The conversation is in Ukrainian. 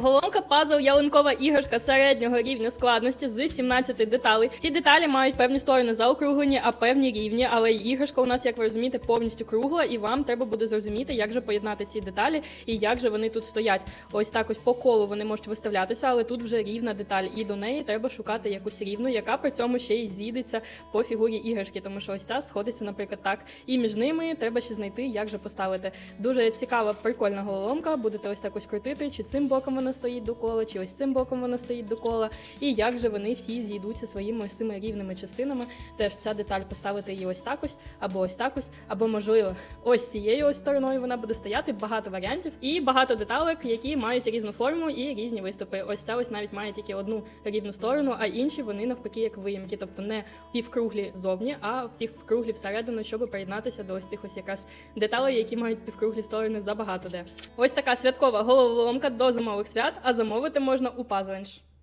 Головка пазл ялинкова іграшка середнього рівня складності з 17 деталей. Ці деталі мають певні сторони заокруглені, а певні рівні. Але іграшка у нас, як ви розумієте, повністю кругла, і вам треба буде зрозуміти, як же поєднати ці деталі і як же вони тут стоять. Ось так ось по колу вони можуть виставлятися, але тут вже рівна деталь, і до неї треба шукати якусь рівну, яка при цьому ще й з'їдеться по фігурі іграшки, тому що ось ця сходиться, наприклад, так. І між ними треба ще знайти, як же поставити. Дуже цікава, прикольна головоломка. Будете ось так ось крутити, чи цим боком вона стоїть до кола, чи ось цим боком вона стоїть до кола, і як же вони всі зійдуться своїми ось цими рівними частинами. Теж ця деталь поставити її ось так ось, або ось так ось, або можливо, ось цією ось стороною вона буде стояти. Багато варіантів і багато деталек, які мають різну форму і різні виступи. Ось ця ось навіть має тільки одну рівну сторону, а інші вони навпаки як виїмки, тобто не півкруглі зовні, а півкруглі всередину, щоб приєднатися до ось цих ось якраз деталей, які мають півкруглі сторони забагато де. Ось така святкова головоломка до зимових свят, а замовити можна у Puzzlench.